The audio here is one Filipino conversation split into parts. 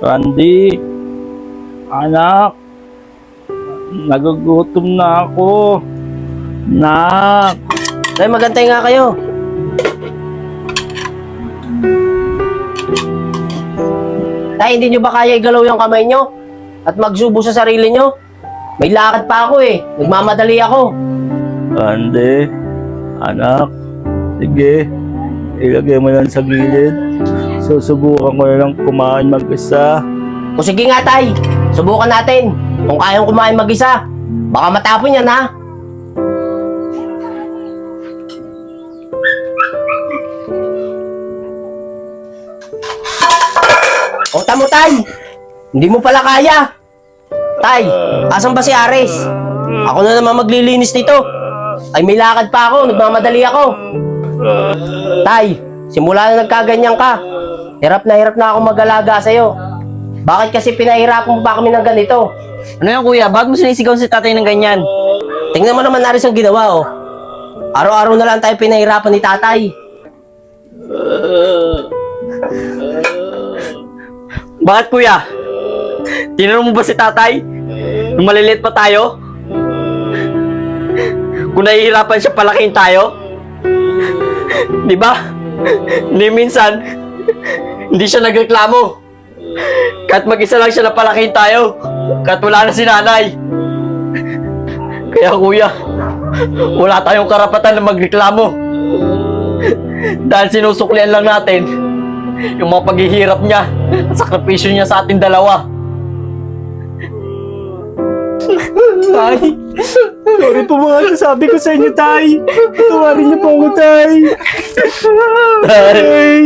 Randy, anak, nagugutom na ako. Nak, Tay, magantay nga kayo. Tay, hindi nyo ba kaya igalaw yung kamay nyo? At magsubo sa sarili nyo? May lakad pa ako eh. Nagmamadali ako. Randy, anak, sige, ilagay mo yan sa gilid. Susubukan ko na lang kumain mag-isa. O sige nga, Tay. Subukan natin. Kung kayang kumain mag-isa. Baka matapon yan, ha? O tamo, Tay. Hindi mo pala kaya. Tay, asan ba si Ares? Ako na naman maglilinis nito. Ay, may lakad pa ako. Nagmamadali ako. Tay, simula na nagkaganyan ka. Hirap na hirap na ako mag-alaga sa'yo. Bakit kasi pinahirapan mo pa kami ng ganito? Ano yan kuya? Bakit mo sinisigaw si tatay ng ganyan? Tingnan mo naman Aris ang ginawa, oh. Araw-araw na lang tayo pinahirapan ni tatay. Bakit kuya? Tinanong mo ba si tatay? Nung maliliit pa tayo? Kung nahihirapan siya palakihin tayo? Di ba? Ni minsan, hindi siya nagreklamo. Kahit mag-isa lang siya na palakihin tayo. Kahit wala na si nanay. Kaya kuya, wala tayong karapatan na magreklamo. Dahil sinusuklian lang natin yung mga paghihirap niya at sakripisyo niya sa ating dalawa. Tay, sorry po mga sabi ko sa inyo, Tay. Tuwarin niyo po ako, Tay. Tay.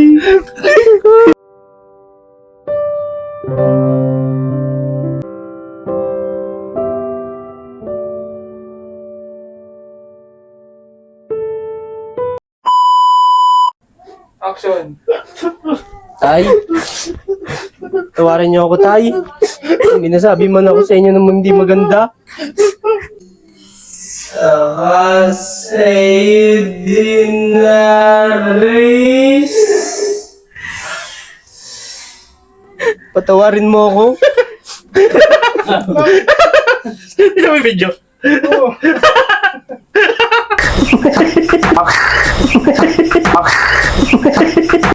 Tay? Tawarin niyo ako, tay. Minasabi man ako sa inyo na hindi maganda. Saydinaris. Patawarin mo ako. Ito may video.